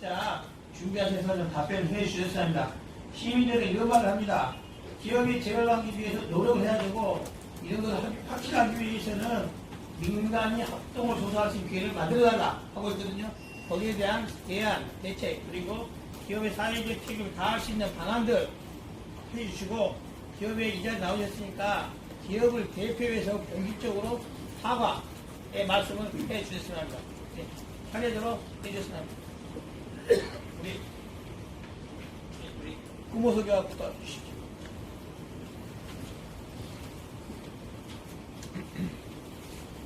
각자 준비하셔서 좀 답변해 주셨어야 합니다. 시민들의 여말을 합니다. 기업이 재발하기 위해서 노력을 해야 되고 이런 걸 확- 확실하기 위해서는 민간이 합동을 조사할 수 있는 기회를 만들어달라 하고 있거든요. 거기에 대한 대안, 대책 그리고 기업의 사회적 책임을 다할 수 있는 방안들 해주시고 기업에 이제 나오셨으니까 기업을 대표해서 공식적으로 사과의 말씀을 해 주셨으면 합니다. 네, 차례대로 해주셨으면 합니다. 우리 우리 구모석이와부터 주시죠.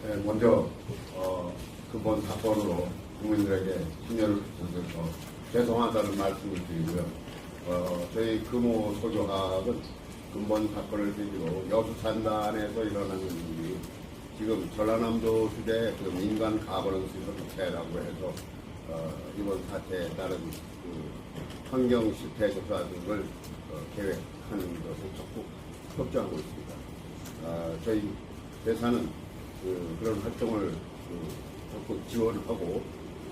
네, 먼저 어, 근본 사건으로 국민들에게 신뢰를 주셔서 죄송하다는 말씀을 드리고요. 어, 저희 금호 소조학은 근본 사건을 계기로 여수 산단에서 일어나는 일이 지금 전라남도 주대 그 민간 가버넌스 협회라고 해서 어, 이번 사태에 따른 그 환경 실태 조사 등을 어, 계획하는 것을 적극 협조하고 있습니다. 아, 저희 회사는 그, 그런 활동을 그, 적극 지원하고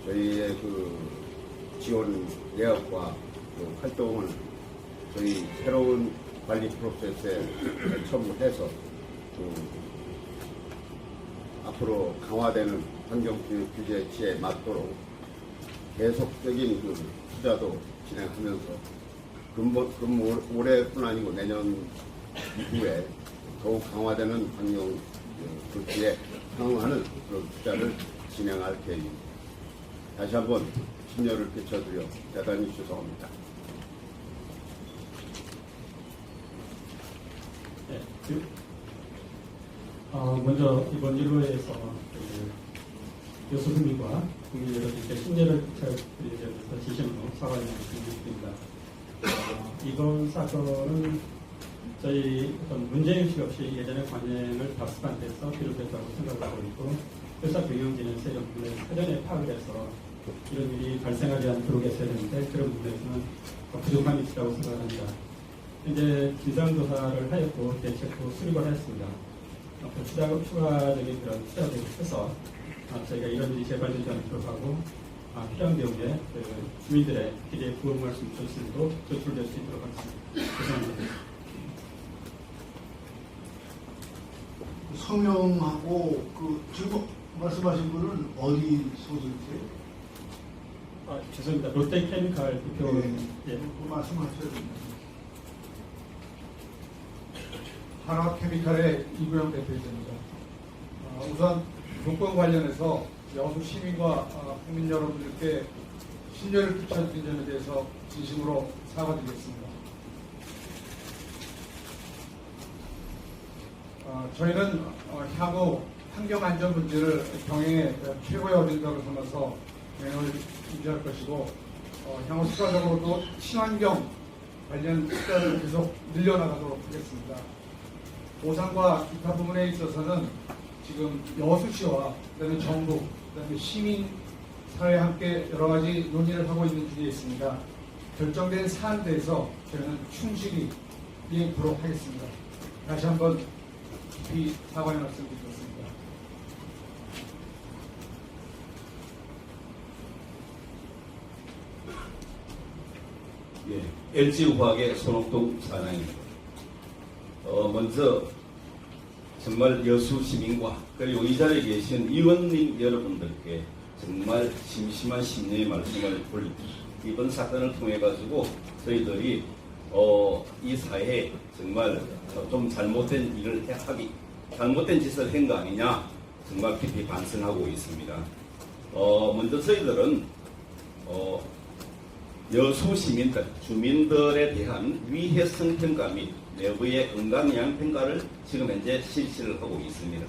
저희의 그 지원 내역과 그 활동을 저희 새로운 관리 프로세스에 첨부해서 그 앞으로 강화되는 환경 규제치에 맞도록 계속적인 그 투자도 진행하면서 근본, 근 올해뿐 아니고 내년 이후에 더욱 강화되는 환경 조치에 상응하는 그런 투자를 진행할 계획입니다. 다시 한번 심려를 끼쳐드려 대단히 죄송합니다. 네, 그, 어, 먼저 이번 1호에서 그 여수국민과 국민 여러분께 신뢰를 점에서 진심으로 말씀을 드립니다. 어, 이번 사건은 저희 어떤 문제의식 없이 예전의 관행을 답습한 데서 비롯했다고 생각하고 있고 회사 경영진은 세력 부분을 사전에 파악을 해서 이런 일이 발생하지 않도록 했어야 되는데 그런 부분에서는 부족함이 있다고 생각합니다. 이제 진상조사를 하였고 대책도 수립을 했습니다. 앞으로 추가, 추가적인 그런 투자를 해서 아, 저희가 이런 일이 재발되지 않도록 하고 아, 필요한 경우에 그 주민들의 기대에 부응할 수 있는 조치도 조출될 수 있도록 하겠습니다. 죄송합니다. 성명하고 그 지금 말씀하신 분은 어디 소속이세요? 아, 죄송합니다. 롯데케미칼 대표 네. 예. 그 말씀하셔야 됩니다. 한화케미칼의 이구영 대표이사입니다. 어, 우선 조건 관련해서 여수 시민과 어, 국민 여러분들께 신뢰를 끼쳐드린 점에 대해서 진심으로 사과드리겠습니다. 어, 저희는 어, 향후 환경 안전 문제를 경영의 최고의 어딘가로 삼아서 경영을 유지할 것이고 어, 향후 추가적으로도 친환경 관련 투자를 계속 늘려나가도록 하겠습니다. 보상과 기타 부분에 있어서는 지금 여수시와 그다음에 정부, 그다음에 시민 사회 함께 여러 가지 논의를 하고 있는 중에 있습니다. 결정된 사안에 대해서 저희는 충실히 이행토록 하겠습니다. 다시 한번 깊이 사과의 말씀 드리겠습니다. 예, LG화학의 손옥동 사장입니다. 어, 먼저 정말 여수 시민과 그리고 이 자리에 계신 의원님 여러분들께 정말 심심한 심려의 말씀을 올립니다. 이번 사건을 통해 가지고 저희들이 어, 이 사회에 정말 좀 잘못된 일을 해- 하기 잘못된 짓을 한 거 아니냐 정말 깊이 반성하고 있습니다. 어, 먼저 저희들은 어, 여수 시민들, 주민들에 대한 위해성 평가 및 내부의 건강영향 평가를 지금 현재 실시를 하고 있습니다.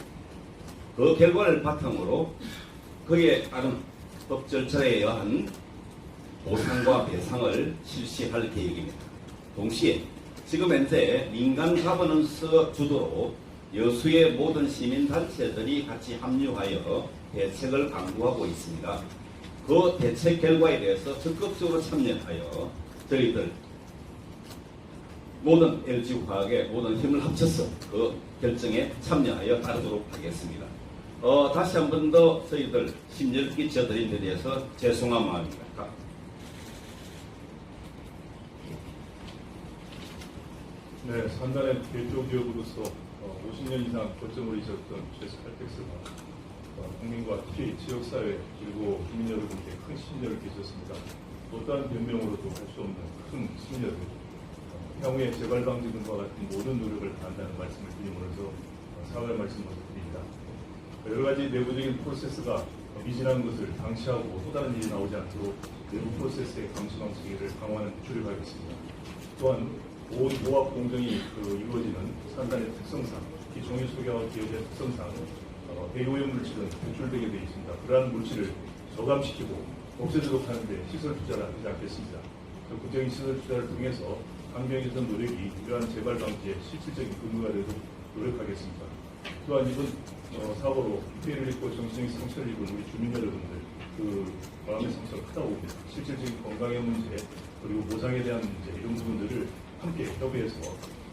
그 결과를 바탕으로 그에 따른 법 절차에 의한 보상과 배상을 실시할 계획입니다. 동시에 지금 현재 민간 가버넌스 주도로 여수의 모든 시민단체들이 같이 합류하여 대책을 강구하고 있습니다. 그 대책 결과에 대해서 적극적으로 참여하여 저희들 모든 LG 화학의 모든 힘을 합쳐서 그 결정에 참여하여 따르도록 하겠습니다. 어, 다시 한 번 더 저희들 심려를 끼쳐드린 데 대해서 죄송한 마음입니다. 네, 산단의 대표 기업으로서 어, 50년 이상 거점을 잊었던 최스 칼텍스가 어, 국민과 특히 지역사회 그리고 국민 여러분께 큰 심려를 끼쳤습니다. 어떠한 변명으로도 할 수 없는 큰 심려를 향후에 재발 방지 등과 같은 모든 노력을 다한다는 말씀을 어, 사과의 말씀을 드립니다. 여러 가지 내부적인 프로세스가 미진한 것을 방치하고 또 다른 일이 나오지 않도록 내부 프로세스의 감시 방식을 강화하는 데 주력하겠습니다. 또한 모 모압 공정이 그 이루어지는 산단의 특성상, 이 종이 소개와 기업의 특성상 어, 대오염 물질은 배출되게 되어 있습니다. 그러한 물질을 저감시키고 없애도록 하는데 시설 투자를 하지 않겠습니다. 그 국적인 시설 투자를 통해서 환경개선 노력이 이러한 재발 방지에 실질적인 근거가 되도록 노력하겠습니다. 또한 이번 어, 사고로 피해를 입고 정신적인 상처를 입은 우리 주민 여러분들 그 마음의 상처가 크다고 봅니다. 실질적인 건강의 문제 그리고 보상에 대한 문제 이런 부분들을 함께 협의해서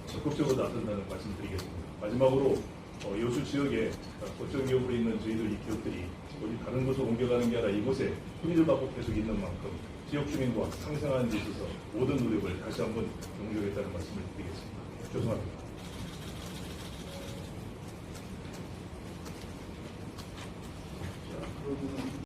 적극적으로 나선다는 말씀드리겠습니다. 마지막으로 어, 여수 지역에 거점 기업으로 있는 저희들 이 기업들이 어디 다른 곳으로 옮겨가는 게 아니라 이곳에 손의를 받고 계속 있는 만큼 지역 주민과 상생하는 데 있어서 모든 노력을 다시 한번 경력했다는 말씀을 드리겠습니다. 죄송합니다.